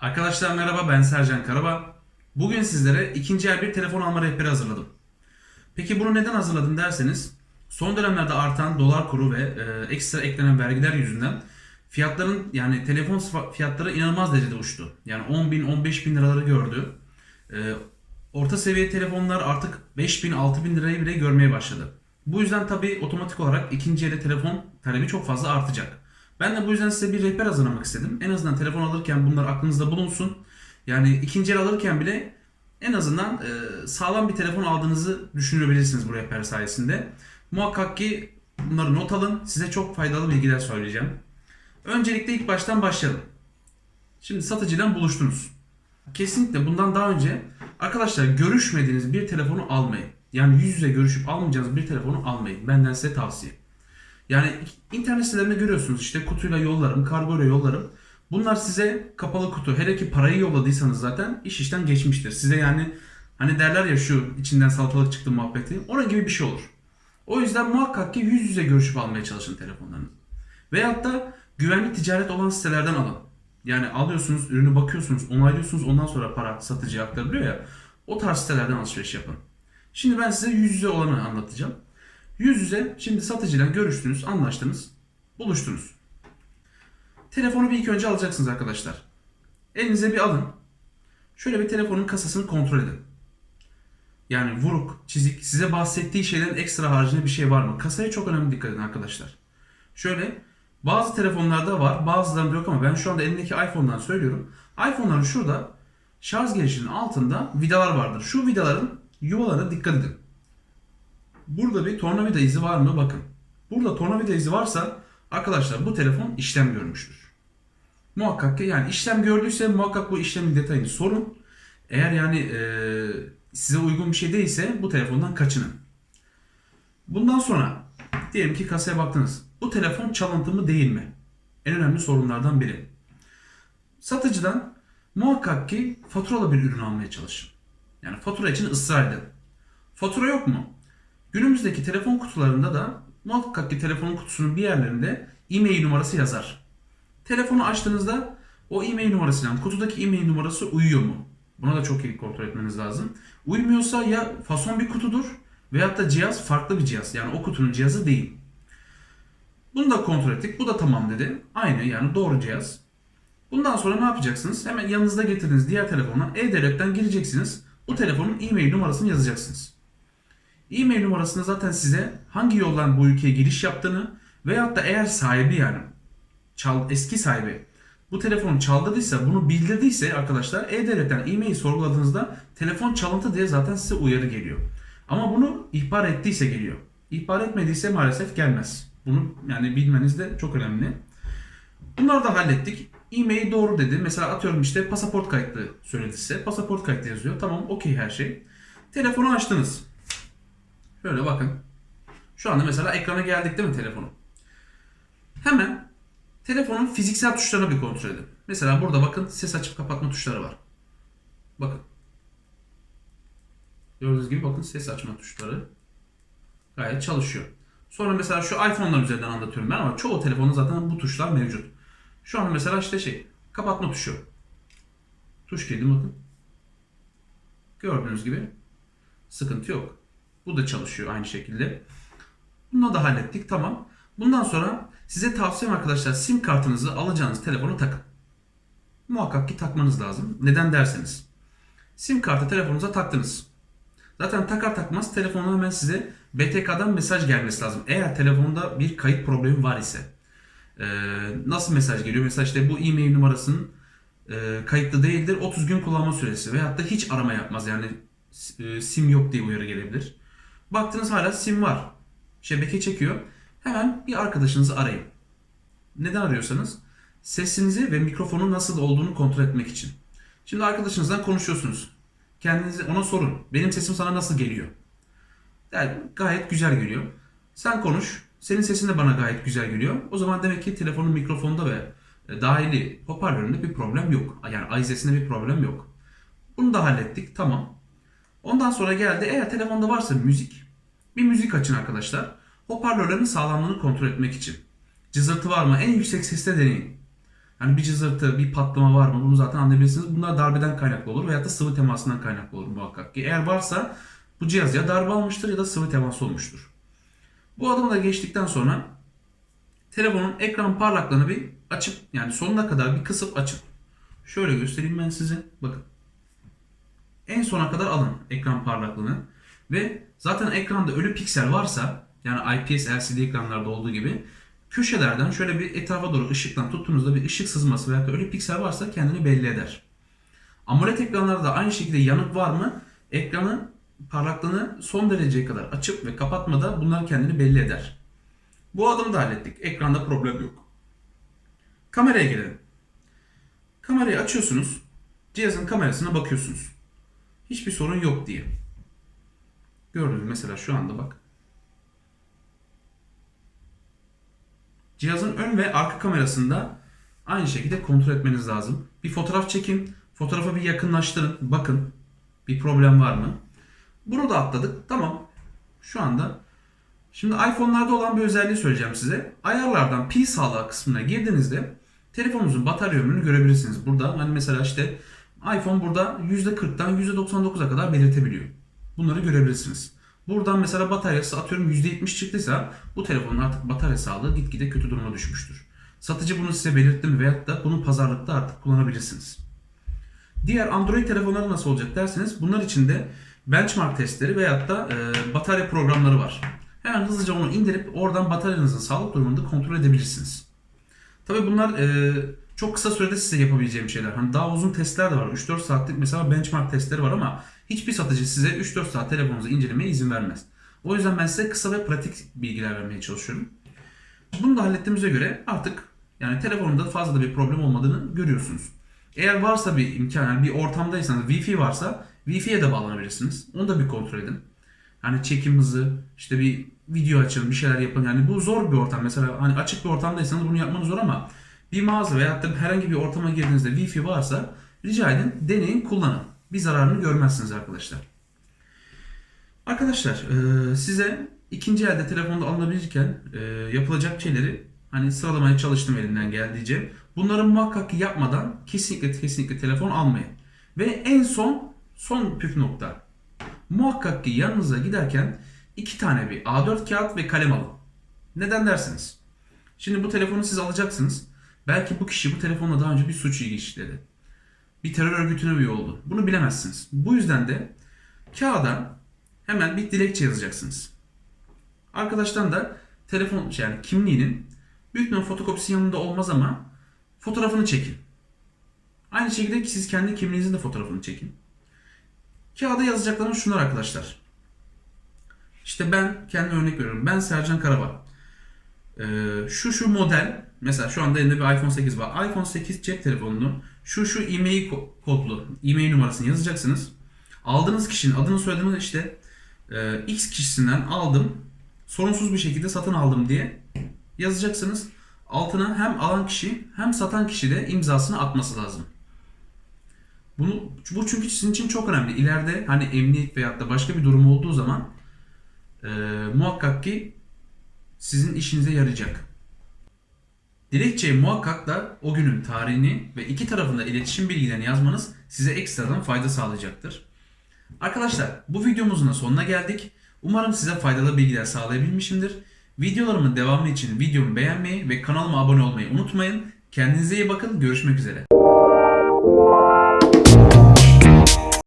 Arkadaşlar merhaba ben Sercan Karaba. Bugün sizlere ikinci el bir telefon alma rehberi hazırladım. Peki bunu neden hazırladım derseniz son dönemlerde artan dolar kuru ve e, ekstra eklenen vergiler yüzünden fiyatların yani telefon fiyatları inanılmaz derecede uçtu. Yani 10 bin 15 bin liraları gördü. E, orta seviye telefonlar artık 5 bin 6 bin lirayı bile görmeye başladı. Bu yüzden tabii otomatik olarak ikinci elde telefon talebi çok fazla artacak. Ben de bu yüzden size bir rehber hazırlamak istedim. En azından telefon alırken bunlar aklınızda bulunsun. Yani ikinci el alırken bile en azından e, sağlam bir telefon aldığınızı düşünebilirsiniz bu rehber sayesinde. Muhakkak ki bunları not alın. Size çok faydalı bilgiler söyleyeceğim. Öncelikle ilk baştan başlayalım. Şimdi satıcıyla buluştunuz. Kesinlikle bundan daha önce arkadaşlar görüşmediğiniz bir telefonu almayın. Yani yüz yüze görüşüp almayacağınız bir telefonu almayın. Benden size tavsiye. Yani internet sitelerinde görüyorsunuz işte kutuyla yollarım, kargoyla yollarım. Bunlar size kapalı kutu. Hele ki parayı yolladıysanız zaten iş işten geçmiştir. Size yani hani derler ya şu içinden salatalık çıktı muhabbeti. Onun gibi bir şey olur. O yüzden muhakkak ki yüz yüze görüşüp almaya çalışın telefonlarınızı. Veyahut da güvenli ticaret olan sitelerden alın. Yani alıyorsunuz, ürünü bakıyorsunuz, onaylıyorsunuz ondan sonra para satıcıya aktarılıyor ya. O tarz sitelerden alışveriş yapın. Şimdi ben size yüz yüze olanı anlatacağım. Yüz yüze şimdi satıcıyla görüştünüz, anlaştınız, buluştunuz. Telefonu bir ilk önce alacaksınız arkadaşlar. Elinize bir alın. Şöyle bir telefonun kasasını kontrol edin. Yani vuruk, çizik, size bahsettiği şeylerin ekstra haricinde bir şey var mı? Kasaya çok önemli dikkat edin arkadaşlar. Şöyle bazı telefonlarda var, bazılarında yok ama ben şu anda elimdeki iPhone'dan söylüyorum. iPhone'ların şurada şarj girişinin altında vidalar vardır. Şu vidaların yuvalarına dikkat edin. Burada bir tornavida izi var mı? Bakın. Burada tornavida izi varsa arkadaşlar bu telefon işlem görmüştür. Muhakkak ki yani işlem gördüyse muhakkak bu işlemin detayını sorun. Eğer yani e, size uygun bir şey değilse bu telefondan kaçının. Bundan sonra diyelim ki kasaya baktınız. Bu telefon çalıntı mı değil mi? En önemli sorunlardan biri. Satıcıdan muhakkak ki faturalı bir ürün almaya çalışın. Yani fatura için ısrar edin. Fatura yok mu? Günümüzdeki telefon kutularında da muhakkak ki telefonun kutusunun bir yerlerinde e-mail numarası yazar. Telefonu açtığınızda o e-mail numarasıyla kutudaki e-mail numarası uyuyor mu? Buna da çok iyi kontrol etmeniz lazım. Uymuyorsa ya fason bir kutudur veyahut da cihaz farklı bir cihaz. Yani o kutunun cihazı değil. Bunu da kontrol ettik. Bu da tamam dedi. Aynı yani doğru cihaz. Bundan sonra ne yapacaksınız? Hemen yanınızda getirdiğiniz diğer telefona e-devletten gireceksiniz. Bu telefonun e-mail numarasını yazacaksınız. E-mail numarasında zaten size hangi yoldan bu ülkeye giriş yaptığını veyahut da eğer sahibi yani çal, eski sahibi bu telefonu çaldırdıysa bunu bildirdiyse arkadaşlar e-devletten e-mail sorguladığınızda telefon çalıntı diye zaten size uyarı geliyor. Ama bunu ihbar ettiyse geliyor. İhbar etmediyse maalesef gelmez. Bunu yani bilmeniz de çok önemli. Bunları da hallettik. E-mail doğru dedi. Mesela atıyorum işte pasaport kayıtlı söyledi size. Pasaport kayıtlı yazıyor. Tamam okey her şey. Telefonu açtınız. Şöyle bakın. Şu anda mesela ekrana geldik değil mi telefonu? Hemen telefonun fiziksel tuşlarına bir kontrol edin. Mesela burada bakın ses açıp kapatma tuşları var. Bakın. Gördüğünüz gibi bakın ses açma tuşları gayet çalışıyor. Sonra mesela şu iPhone'lar üzerinden anlatıyorum ben ama çoğu telefonda zaten bu tuşlar mevcut. Şu an mesela işte şey kapatma tuşu. Tuş kilidi bakın. Gördüğünüz gibi sıkıntı yok. Bu da çalışıyor aynı şekilde. Bunu da hallettik tamam. Bundan sonra size tavsiyem arkadaşlar sim kartınızı alacağınız telefonu takın. Muhakkak ki takmanız lazım. Neden derseniz. Sim kartı telefonunuza taktınız. Zaten takar takmaz telefonuna hemen size BTK'dan mesaj gelmesi lazım. Eğer telefonda bir kayıt problemi var ise. Ee, nasıl mesaj geliyor? Mesela işte bu e-mail numarasının e, kayıtlı değildir. 30 gün kullanma süresi veyahut da hiç arama yapmaz. Yani e, sim yok diye uyarı gelebilir. Baktınız hala sim var. Şebeke çekiyor. Hemen bir arkadaşınızı arayın. Neden arıyorsanız sesinizi ve mikrofonun nasıl olduğunu kontrol etmek için. Şimdi arkadaşınızdan konuşuyorsunuz. Kendinize ona sorun. Benim sesim sana nasıl geliyor? Yani gayet güzel geliyor. Sen konuş. Senin sesin de bana gayet güzel geliyor. O zaman demek ki telefonun mikrofonda ve e, dahili hoparlöründe bir problem yok. Yani ayzesinde bir problem yok. Bunu da hallettik. Tamam. Ondan sonra geldi. Eğer telefonda varsa müzik. Bir müzik açın arkadaşlar. Hoparlörlerin sağlamlığını kontrol etmek için. Cızırtı var mı? En yüksek sesle deneyin. Hani bir cızırtı, bir patlama var mı? Bunu zaten anlayabilirsiniz. Bunlar darbeden kaynaklı olur veyahut da sıvı temasından kaynaklı olur muhakkak ki. Eğer varsa bu cihaz ya darbe almıştır ya da sıvı teması olmuştur. Bu adımı da geçtikten sonra telefonun ekran parlaklığını bir açıp yani sonuna kadar bir kısıp açıp şöyle göstereyim ben size. Bakın. En sona kadar alın ekran parlaklığını ve zaten ekranda ölü piksel varsa yani IPS LCD ekranlarda olduğu gibi köşelerden şöyle bir etrafa doğru ışıktan tuttuğunuzda bir ışık sızması veya ölü piksel varsa kendini belli eder. AMOLED ekranlarda da aynı şekilde yanık var mı? Ekranın parlaklığını son dereceye kadar açıp ve kapatmada bunlar kendini belli eder. Bu adımı da hallettik. Ekranda problem yok. Kameraya gelelim. Kamerayı açıyorsunuz. Cihazın kamerasına bakıyorsunuz. Hiçbir sorun yok diye. Gördünüz mesela şu anda bak. Cihazın ön ve arka kamerasında aynı şekilde kontrol etmeniz lazım. Bir fotoğraf çekin. Fotoğrafı bir yakınlaştırın. Bakın bir problem var mı? Bunu da atladık. Tamam. Şu anda Şimdi iPhone'larda olan bir özelliği söyleyeceğim size. Ayarlardan pil sağlığı kısmına girdiğinizde telefonunuzun batarya ömrünü görebilirsiniz. Burada hani mesela işte iPhone burada %40'dan %99'a kadar belirtebiliyor. Bunları görebilirsiniz. Buradan mesela bataryası atıyorum %70 çıktıysa bu telefonun artık batarya sağlığı gitgide kötü duruma düşmüştür. Satıcı bunu size belirtti mi veyahut da bunu pazarlıkta artık kullanabilirsiniz. Diğer Android telefonları nasıl olacak derseniz bunlar için de benchmark testleri veyahut da e, batarya programları var. Hemen hızlıca onu indirip oradan bataryanızın sağlık durumunu da kontrol edebilirsiniz. Tabii bunlar e, çok kısa sürede size yapabileceğim şeyler. Hani daha uzun testler de var. 3-4 saatlik mesela benchmark testleri var ama hiçbir satıcı size 3-4 saat telefonunuzu incelemeye izin vermez. O yüzden ben size kısa ve pratik bilgiler vermeye çalışıyorum. Bunu da hallettiğimize göre artık yani telefonumda fazla da bir problem olmadığını görüyorsunuz. Eğer varsa bir imkan, yani bir ortamdaysanız Wi-Fi varsa Wi-Fi'ye de bağlanabilirsiniz. Onu da bir kontrol edin. Hani çekim hızı, işte bir video açın, bir şeyler yapın. Yani bu zor bir ortam. Mesela hani açık bir ortamdaysanız bunu yapmanız zor ama bir mağaza veyahut da herhangi bir ortama girdiğinizde Wi-Fi varsa rica edin, deneyin, kullanın. Bir zararını görmezsiniz arkadaşlar. Arkadaşlar e, size ikinci elde telefonda alınabilirken e, yapılacak şeyleri hani sıralamaya çalıştım elimden geldiğince. Bunları muhakkak yapmadan kesinlikle kesinlikle telefon almayın. Ve en son son püf nokta. Muhakkak ki yanınıza giderken iki tane bir A4 kağıt ve kalem alın. Neden dersiniz? Şimdi bu telefonu siz alacaksınız. Belki bu kişi bu telefonla daha önce bir suç işledi. Bir terör örgütüne üye oldu. Bunu bilemezsiniz. Bu yüzden de kağıda hemen bir dilekçe yazacaksınız. Arkadaştan da telefon yani kimliğinin büyük ihtimal fotokopisi yanında olmaz ama fotoğrafını çekin. Aynı şekilde siz kendi kimliğinizin de fotoğrafını çekin. Kağıda yazacaklarım şunlar arkadaşlar. İşte ben kendi örnek veriyorum. Ben Sercan Karabağ. Ee, şu şu model mesela şu anda elimde bir iPhone 8 var. iPhone 8 cep telefonunu şu şu e-mail ko- kodlu e-mail numarasını yazacaksınız. Aldığınız kişinin adını soyadını işte e, X kişisinden aldım. Sorunsuz bir şekilde satın aldım diye yazacaksınız. Altına hem alan kişi hem satan kişi de imzasını atması lazım. Bunu bu çünkü sizin için çok önemli. İleride hani emniyet veyahut da başka bir durum olduğu zaman e, muhakkak ki sizin işinize yarayacak. Dilekçeye muhakkak da o günün tarihini ve iki tarafında iletişim bilgilerini yazmanız size ekstradan fayda sağlayacaktır. Arkadaşlar bu videomuzun da sonuna geldik. Umarım size faydalı bilgiler sağlayabilmişimdir. Videolarımın devamı için videomu beğenmeyi ve kanalıma abone olmayı unutmayın. Kendinize iyi bakın. Görüşmek üzere.